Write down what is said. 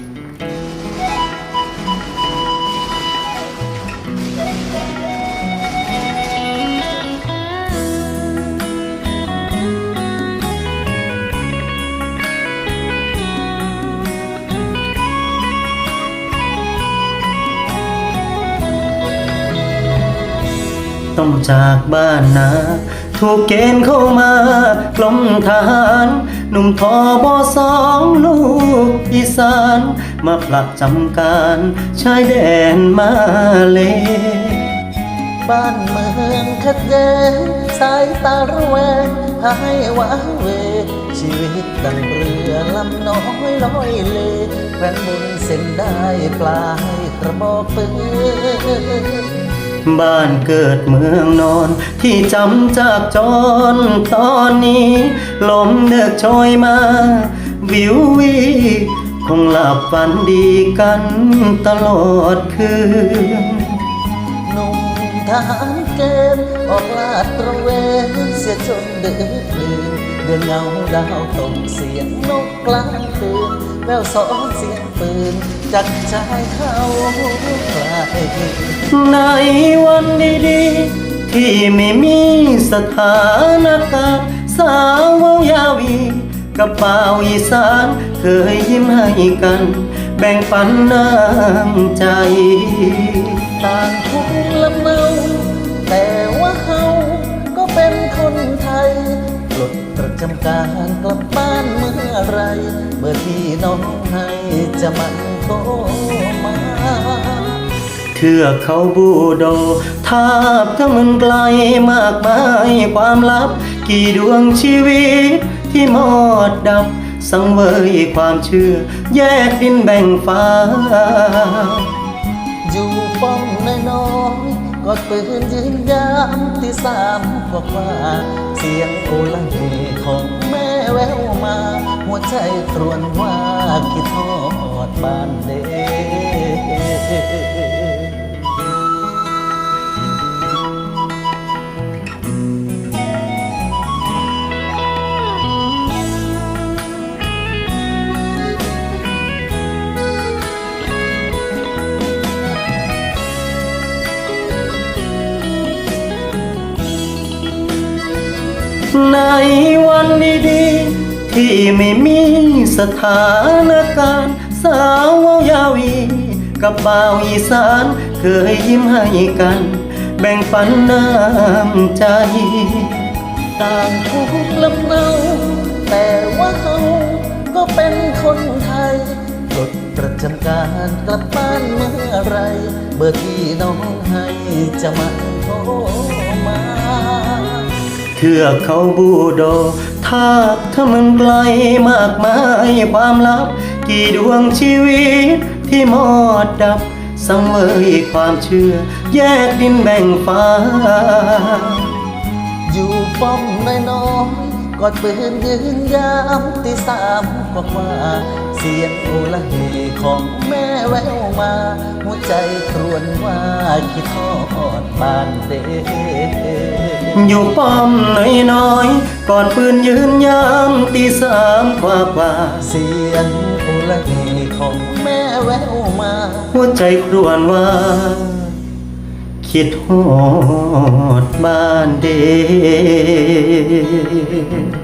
Thank you. ต้องจากบ้านนาถูกเกณฑ์เข้ามากลมทหารหนุ่มทอบอสองลูกอีสาน มาผลักจำการชายแดนมาเลบ้านเมืองขัดแย้งสายตาระแวงพาให้หวาเว ชีวิตดังเรือลำน้อยลอยเลแควนบุญเส้นได้ปลายกระบอกปืน บ้านเกิดเมืองนอน ที่จำจากจรตอนนี้ ลมเดือกโชยมา วิววี คงหลับฝันดีกันตลอดคืนหนุ่มทหารเกณฑ์ออกลาดตระเวนเสียจนดึกดื่นเดือนเงาดาวตกเสียงนกกลางคืน แววสองเสียงปืนจากชายเขาไกลในวันดีๆ ที่ไม่มีสถานการณ์สาวเวยาวีกับเป่าอีสานเคยยิ้มให้กัน แบ่งปันน้ำใจ ต่างทุกลำเนาแต่ว่าเขาก็เป็นคนไทยปลดประจำการกลับบ้านเมื่อไร เมื่อที่น้องให้จะมันโทรมาเทือกเขาบูโด ทาบทั้งมันไกลมากมายความลับ กี่ดวงชีวิตที่หมดดับ สังเวยความเชื่อ แยกดินแบ่งฟ้า อยู่ป้อมน้อยกอดปืนยืนยามที่สามกว่าว่าเสียงโอลังเฮของ แววมา หัวใจตรวนว่าคิดทอดบ้านเด้ ในวันดีๆที่ไม่มีสถานการณ์ สาวเว้ายาวีกับบ่าวอีสานเคยยิ้มให้กัน แบ่งปันน้ำใจ ต่างทุกข์ลำเนาแต่ว่าเขาก็เป็นคนไทยปลดประจำการกลับบ้านเมื่อไร เบอร์ที่น้องให้จะมาโทร เทือกเขาบูโดทาบถ้ามันไกลมากมายความลับ กี่ดวงชีวิตที่มอดดับ สังเวยความเชื่อ แยกดินแบ่งฟ้า อยู่ป้อมน้อย กอดปืนยืนยามที่สามกว่าว่าเสียงโอละเฮของแม่แววมาหัวใจครวญว่าคิดทอดบานเด็กอยู่ป้อมน้อยๆก่อนปืนยืนยามตีสามกว่ากว่า เสียงโอละเฮของแม่แววมา หัวใจครวญว่า คิดหอดบ้านเด็ก